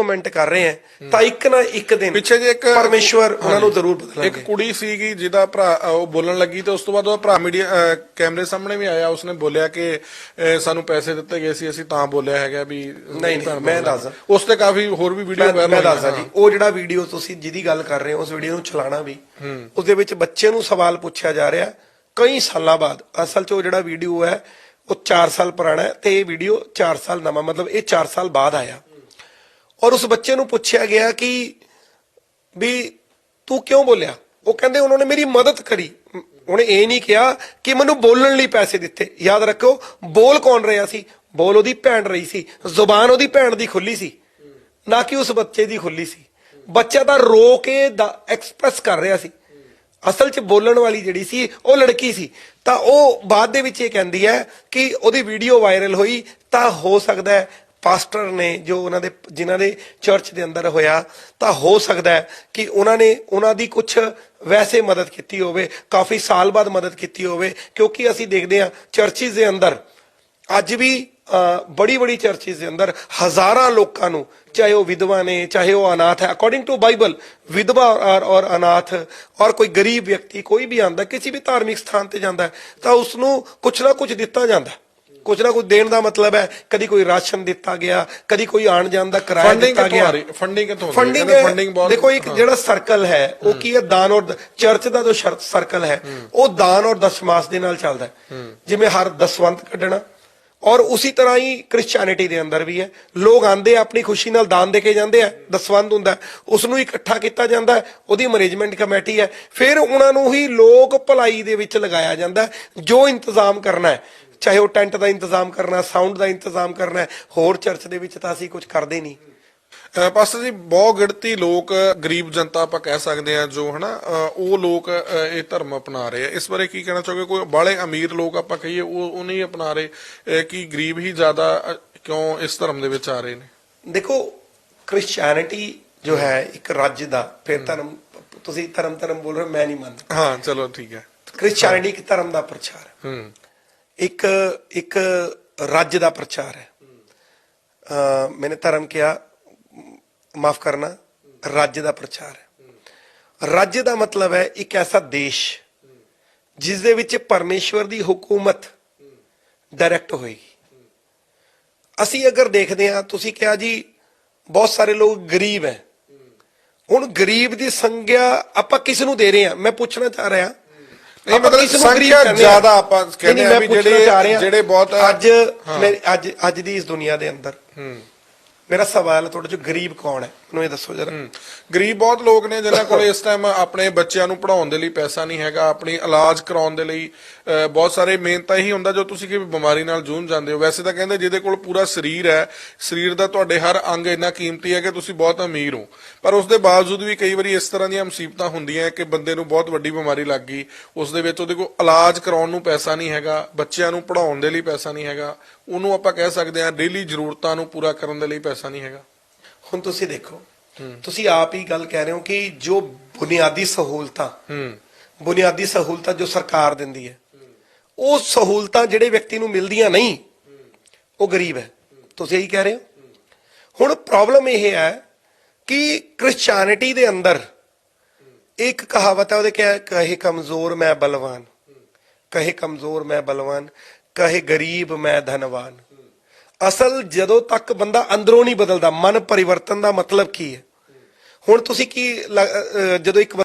Comment ਕਰ ਰਹੇ ਹੈ ਤਾਂ ਇੱਕ ਨਾ ਇੱਕ ਦਿਨ ਪਿੱਛੇ ਜੇ ਇੱਕ ਪਰਮੇਸ਼ਵਰ ਉਹਨਾਂ ਨੂੰ ਜ਼ਰੂਰ ਇੱਕ ਬਦਲਣਗੇ ਕੁੜੀ ਸੀਗੀ ਜਿਹਦਾ ਭਰਾ ਉਹ ਬੋਲਣ ਲੱਗੀ ਤੇ ਉਸ ਤੋਂ ਬਾਅਦ ਉਹਦਾ ਭਰਾ ਮੀਡੀਆ ਕੈਮਰੇ ਸਾਹਮਣੇ ਵੀ ਆਇਆ। ਉਸਨੇ ਬੋਲਿਆ ਕਿ ਸਾਨੂੰ ਪੈਸੇ ਦਿੱਤੇ ਗਏ ਸੀ ਅਸੀਂ ਤਾਂ ਬੋਲਿਆ ਹੈਗਾ ਵੀ ਨਹੀਂ, ਮੈਂ ਦੱਸਦਾ। ਉਸ ਤੇ ਕਾਫੀ ਹੋਰ ਵੀ ਵੀਡੀਓ ਮੈਂ ਮੈਂ ਦੱਸਦਾ ਜੀ ਉਹ ਜਿਹੜਾ ਵੀਡੀਓ ਤੁਸੀਂ ਜਿਹਦੀ ਗੱਲ ਕਰ ਰਹੇ ਹੋ ਉਸ ਵੀਡੀਓ ਨੂੰ ਚਲਾਣਾ ਵੀ ਉਸ ਦੇ ਵਿੱਚ ਬੱਚੇ ਨੂੰ ਸਵਾਲ ਪੁੱਛਿਆ ਜਾ ਰਿਹਾ। ਕਈ ਸਾਲਾਂ ਬਾਅਦ ਅਸਲ 'ਚ ਉਹ ਜਿਹੜਾ ਵੀਡੀਓ ਹੈ ਉਹ 4 ਸਾਲ ਪੁਰਾਣਾ ਹੈ ਤੇ ਇਹ ਵੀਡੀਓ 4 ਸਾਲ ਨਵਾਂ ਮਤਲਬ ਇਹ 4 ਸਾਲ ਬਾਅਦ ਆਇਆ। ਔਰ ਉਸ ਬੱਚੇ ਨੂੰ ਪੁੱਛਿਆ ਗਿਆ ਕਿ ਵੀ ਤੂੰ ਕਿਉਂ ਬੋਲਿਆ? ਉਹ ਕਹਿੰਦੇ ਉਹਨਾਂ ਨੇ ਮੇਰੀ ਮਦਦ ਕਰੀ। ਉਹਨੇ ਇਹ ਨਹੀਂ ਕਿਹਾ ਕਿ ਮੈਨੂੰ ਬੋਲਣ ਲਈ ਪੈਸੇ ਦਿੱਤੇ। ਯਾਦ ਰੱਖੋ ਬੋਲ ਕੌਣ ਰਿਹਾ ਸੀ? ਬੋਲ ਉਹਦੀ ਭੈਣ ਰਹੀ ਸੀ। ਜ਼ੁਬਾਨ ਉਹਦੀ ਭੈਣ ਦੀ ਖੁੱਲੀ ਸੀ, ਨਾ ਕਿ ਉਸ ਬੱਚੇ ਦੀ ਖੁੱਲੀ ਸੀ। ਬੱਚਾ ਤਾਂ ਰੋ ਕੇ ਐਕਸਪ੍ਰੈਸ ਕਰ ਰਿਹਾ ਸੀ। ਅਸਲ 'ਚ ਬੋਲਣ ਵਾਲੀ ਜਿਹੜੀ ਸੀ, ਉਹ ਲੜਕੀ ਸੀ। ਤਾਂ ਉਹ ਬਾਅਦ ਦੇ ਵਿੱਚ ਇਹ ਕਹਿੰਦੀ ਹੈ ਕਿ ਉਹਦੀ ਵੀਡੀਓ ਵਾਇਰਲ ਹੋਈ, ਤਾਂ ਹੋ ਸਕਦਾ ਹੈ ਪਾਸਟਰ ਨੇ ਜੋ ਉਹਨਾਂ ਦੇ, ਜਿਨ੍ਹਾਂ ਦੇ ਚਰਚ ਦੇ ਅੰਦਰ ਹੋਇਆ, ਤਾਂ ਹੋ ਸਕਦਾ ਹੈ ਕਿ ਉਹਨਾਂ ਨੇ ਉਹਨਾਂ ਦੀ ਕੁਝ ਵੈਸੇ ਮਦਦ ਕੀਤੀ ਹੋਵੇ, ਕਾਫੀ ਸਾਲ ਬਾਅਦ ਮਦਦ ਕੀਤੀ ਹੋਵੇ, ਕਿਉਂਕਿ ਅਸੀਂ ਦੇਖਦੇ ਹਾਂ ਚਰਚਿਸ ਦੇ ਅੰਦਰ, ਅੱਜ ਵੀ ਬੜੀ ਬੜੀ ਚਰਚਿਸ ਦੇ ਅੰਦਰ ਹਜ਼ਾਰਾਂ ਲੋਕਾਂ ਨੂੰ, ਚਾਹੇ ਉਹ ਵਿਧਵਾ ਨੇ, ਚਾਹੇ ਉਹ ਅਨਾਥ ਹੈ ਅਕੋਰਡਿੰਗ ਟੂ ਬਾਈਬਲ ਵਿਧਵਾ ਔਰ ਔਰ ਅਨਾਥ, ਔਰ ਕੋਈ ਗਰੀਬ ਵਿਅਕਤੀ ਕੋਈ ਵੀ ਆਂਦਾ ਕਿਸੇ ਵੀ ਧਾਰਮਿਕ ਸਥਾਨ ਤੇ ਜਾਂਦਾ ਤਾਂ ਉਸ ਨੂੰ ਕੁਝ ਨਾ ਕੁਝ ਦਿੱਤਾ ਜਾਂਦਾ ਕੁਝ ਨਾ ਕੁਝ ਦੇਣ ਦਾ ਮਤਲਬ ਹੈ। ਕਦੀ ਕੋਈ ਰਾਸ਼ਨ ਦਿੱਤਾ ਗਿਆ ਕਦੀ ਕੋਈ ਆਣ ਜਾਣ ਦਾ ਕਿਰਾਇਆ ਦਿੱਤਾ ਗਿਆ। ਫੰਡਿੰਗ ਕਿੱਥੋਂ ਫੰਡਿੰਗ ਫੰਡਿੰਗ ਬਹੁਤ ਦੇਖੋ ਇੱਕ ਜਿਹੜਾ ਸਰਕਲ ਹੈ ਉਹ ਕੀ ਹੈ? ਦਾਨ ਔਰ ਚਰਚ ਦਾ ਜੋ ਸਰਕਲ ਹੈ ਉਹ ਦਾਨ ਔਰ ਦਸ਼ਮਾਸ ਦੇ ਨਾਲ ਚੱਲਦਾ ਹੈ। ਜਿਵੇਂ ਹਰ ਦਸਵੰਤ ਕੱਢਣਾ। ਔਰ ਉਸੇ ਤਰ੍ਹਾਂ ਹੀ ਕ੍ਰਿਸਚੀਅਨਿਟੀ ਦੇ ਅੰਦਰ ਵੀ ਹੈ। ਲੋਕ ਆਂਦੇ ਆਪਣੀ ਖੁਸ਼ੀ ਨਾਲ ਦਾਨ ਦੇ ਕੇ ਜਾਂਦੇ ਆ। ਦਸਵੰਤ ਹੁੰਦਾ ਉਸ ਨੂੰ ਇਕੱਠਾ ਕੀਤਾ ਜਾਂਦਾ ਉਹਦੀ ਮੈਨੇਜਮੈਂਟ ਕਮੇਟੀ ਹੈ। ਫਿਰ ਉਹਨਾਂ ਨੂੰ ਹੀ ਲੋਕ ਭਲਾਈ ਦੇ ਵਿੱਚ ਲਗਾਇਆ ਜਾਂਦਾ ਜੋ ਇੰਤਜ਼ਾਮ ਕਰਨਾ ਹੈ। ਚਾਹੇ ਉਹ ਟੈਂਟ ਦਾ ਇੰਤਜ਼ਾਮ ਕਰਨਾ ਸਾਊਂਡ ਦਾ ਇੰਤਜ਼ਾਮ ਕਰਨਾ ਹੋਰ ਚਰਚ ਦੇ ਵਿੱਚ ਤਾਂ ਅਸੀਂ ਕੁਝ ਕਰਦੇ ਨਹੀਂ। ਪਾਸਟਰ ਜੀ ਬਹੁਤ ਗਿਣਤੀ ਲੋਕ ਗਰੀਬ ਜਨਤਾ ਆਪਾਂ ਕਹਿ ਸਕਦੇ ਆ ਜੋ ਹਨਾ ਉਹ ਲੋਕ ਇਹ ਧਰਮ ਅਪਣਾ ਰਹੇ ਆ। ਇਸ ਬਾਰੇ ਕੀ ਕਹਿਣਾ ਚਾਹੋਗੇ? ਕੋਈ ਬਾਲੇ ਅਮੀਰ ਲੋਕ ਆਪਾਂ ਕਹੀਏ ਉਹ ਉਹ ਨਹੀਂ ਅਪਣਾ ਰਹੇ ਕਿ ਗਰੀਬ ਹੀ ਜ਼ਿਆਦਾ ਕਿਉਂ ਇਸ ਧਰਮ ਦੇ ਵਿੱਚ ਆ ਰਹੇ ਨੇ? ਦੇਖੋ ਕ੍ਰਿਸਚੀਅਨਿਟੀ ਜੋ ਹੈ ਇੱਕ ਰਾਜ ਦਾ ਫਿਰ ਧਰਮ ਤੁਸੀਂ ਧਰਮ ਧਰਮ ਬੋਲ ਰਹੇ ਮੈਂ ਨਹੀਂ ਮੰਨਦਾ। ਹਾਂ ਚਲੋ ਠੀਕ ਹੈ। ਕ੍ਰਿਸਚੀਅਨਿਟੀ ਇੱਕ ਧਰਮ ਦਾ ਪ੍ਰਚਾਰ ਹੂੰ। ਇੱਕ ਇੱਕ ਰਾਜ ਦਾ ਪ੍ਰਚਾਰ ਹੈ। ਮੈਨੇ ਧਰਮ ਕਿਹਾ, ਮਾਫ ਕਰਨਾ, ਰਾਜ ਦਾ ਪ੍ਰਚਾਰ ਹੈ। ਰਾਜ ਦਾ ਮਤਲਬ ਹੈ ਇੱਕ ਐਸਾ ਦੇਸ਼ ਜਿਸ ਦੇ ਵਿੱਚ ਪਰਮੇਸ਼ਵਰ ਦੀ ਹਕੂਮਤ ਡਾਇਰੈਕਟ ਹੋਏਗੀ। ਅਸੀਂ ਅਗਰ ਦੇਖਦੇ ਹਾਂ, ਤੁਸੀਂ ਕਿਹਾ ਜੀ, ਬਹੁਤ ਸਾਰੇ ਲੋਕ ਗਰੀਬ ਹੈ। ਹੁਣ ਗਰੀਬ ਦੀ ਸੰਗਿਆ ਆਪਾਂ ਕਿਸ ਨੂੰ ਦੇ ਰਹੇ ਹਾਂ? ਮੈਂ ਪੁੱਛਣਾ ਚਾਹ ਰਿਹਾ ਨਹੀਂ, ਮਤਲਬ ਸੰਖਿਆ? ਜ਼ਿਆਦਾ ਆਪਾਂ ਕਹਿੰਦੇ ਆ ਵੀ ਜਿਹੜੇ- ਜਿਹੜੇ ਬਹੁਤ- ਅੱਜ ਮੇਰੀ ਅੱਜ ਅੱਜ ਦੀ ਇਸ ਦੁਨੀਆ ਦੇ ਅੰਦਰ ਮੇਰਾ ਸਵਾਲ ਤੁਹਾਡੇ ਚੋਂ ਗਰੀਬ ਕੌਣ ਹੈ? ਮੈਨੂੰ ਇਹ ਦੱਸੋ ਜਰਾ। ਗਰੀਬ ਬਹੁਤ ਲੋਕ ਨੇ ਜਿਨ੍ਹਾਂ ਕੋਲ ਇਸ ਟਾਈਮ ਆਪਣੇ ਬੱਚਿਆਂ ਨੂੰ ਪੜਾਉਣ ਦੇ ਲਈ ਪੈਸਾ ਨਹੀਂ ਹੈਗਾ, ਆਪਣੀ ਇਲਾਜ ਕਰਾਉਣ ਦੇ ਲਈ ਬਹੁਤ ਸਾਰੇ ਮੇਨ ਤਾਂ ਹੁੰਦਾ ਜੋ ਤੁਸੀਂ ਕਿ ਬਿਮਾਰੀ ਨਾਲ ਜੂਝ ਜਾਂਦੇ ਹੋ। ਵੈਸੇ ਤਾਂ ਕਹਿੰਦੇ ਜਿਹਦੇ ਕੋਲ ਪੂਰਾ ਸਰੀਰ ਹੈ, ਸਰੀਰ ਦਾ ਤੁਹਾਡੇ ਹਰ ਅੰਗ ਇੰਨਾ ਕੀਮਤੀ ਹੈ ਕਿ ਤੁਸੀਂ ਬਹੁਤ ਅਮੀਰ ਹੋ। ਪਰ ਉਸ ਦੇ ਬਾਵਜੂਦ ਵੀ ਕਈ ਵਾਰੀ ਇਸ ਤਰ੍ਹਾਂ ਦੀਆਂ ਮੁਸੀਬਤਾਂ ਹੁੰਦੀਆਂ ਕਿ ਬੰਦੇ ਨੂੰ ਬਹੁਤ ਵੱਡੀ ਬਿਮਾਰੀ ਲੱਗ ਗਈ ਉਸ ਦੇ ਵਿੱਚ ਉਹਦੇ ਕੋਲ ਇਲਾਜ ਕਰਾਉਣ ਨੂੰ ਪੈਸਾ ਨਹੀਂ ਹੈਗਾ, ਬੱਚਿਆਂ ਨੂੰ ਪੜਾਉਣ ਦੇ ਲਈ ਪੈਸਾ ਨਹੀਂ ਹੈਗਾ, ਉਹਨੂੰ ਆਪਾਂ ਕਹਿ ਸਕਦੇ ਹਾਂ ਡੇਲੀ ਜ਼ਰੂਰਤਾਂ ਨੂੰ ਪੂਰਾ ਕਰਨ ਦੇ ਲਈ ਪੈਸਾ ਨਹੀਂ ਹੈਗਾ। ਹੁਣ ਤੁਸੀਂ ਦੇਖੋ ਤੁਸੀਂ ਆਪ ਹੀ ਗੱਲ ਕਹਿ ਰਹੇ ਹੋ ਕਿ ਜੋ ਬੁਨਿਆਦੀ ਸਹੂਲਤਾਂ ਹੂੰ। ਬੁਨਿਆਦੀ ਸਹੂਲਤਾਂ ਜੋ ਸਰਕਾਰ ਦਿੰਦੀ ਹੈ ਉਹ ਸਹੂਲਤਾਂ ਜਿਹੜੇ ਵਿਅਕਤੀ ਨੂੰ ਮਿਲਦੀਆਂ ਨਹੀਂ ਉਹ ਗਰੀਬ ਹੈ। ਤੁਸੀਂ ਇਹੀ ਕਹਿ ਰਹੇ ਹੋ? ਹੁਣ ਪ੍ਰੋਬਲਮ ਇਹ ਹੈ ਕਿ ਕ੍ਰਿਸਚੀਅਨਿਟੀ ਦੇ ਅੰਦਰ ਇੱਕ ਕਹਾਵਤ ਹੈ ਉਹਦੇ ਕਿਹਾ ਕਹੇ ਕਮਜ਼ੋਰ ਮੈਂ ਬਲਵਾਨ ਕਹੇ ਕਮਜ਼ੋਰ ਮੈਂ ਬਲਵਾਨ ਕਹੇ ਗਰੀਬ ਮੈਂ ਧਨਵਾਨ। ਅਸਲ ਜਦੋਂ ਤੱਕ ਬੰਦਾ ਅੰਦਰੋਂ ਨਹੀਂ ਬਦਲਦਾ, ਮਨ ਪਰਿਵਰਤਨ ਦਾ ਮਤਲਬ ਕੀ ਹੈ? ਹੁਣ ਤੁਸੀਂ ਕੀ ਲ- ਜਦੋਂ ਇੱਕ